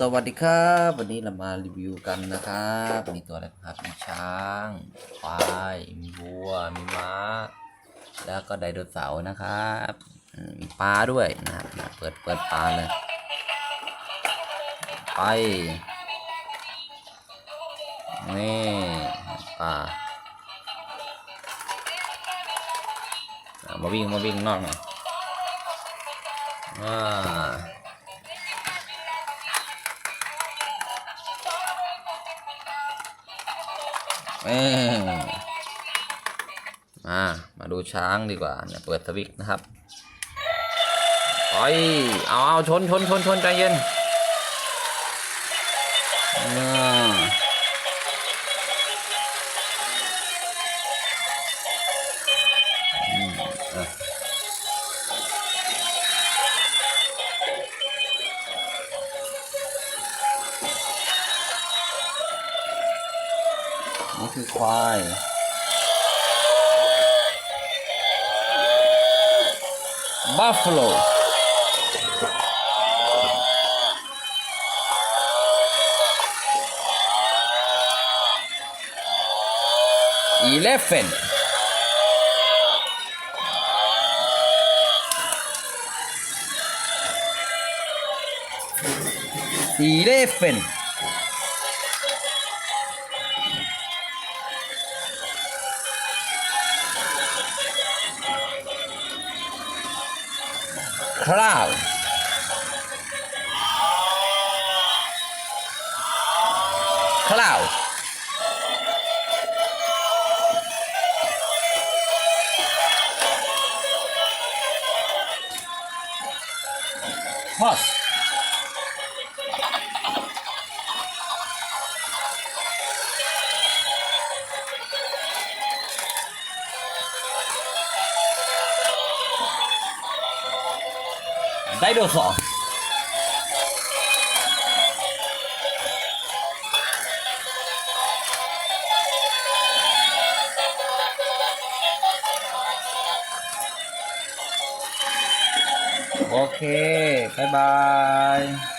สวัสดีครับ วันนี้เรามารีวิวกันนะครับมีตัวอะไรครับมีช้างควายมีวัวมีม้า แล้วก็ไดโนเสาร์นะครับมีปลาด้วยนะครับเปิดเปิดปลาเลยไปนี่ปลามาวิ่งมาวิ่งนอกหน่อยอ่า เอ้ยมา มาดูช้างดีกว่าเนี่ยเปิดสวิกนะครับไปเอาเอาชนชนชนชนใจเย็นอ่าอืี่คือควาย บัฟฟาโลอีเลฟเฟนอีเลฟเฟน Cloud. Cloud. Horse ได้เบลสองโอเค บ๊ายบาย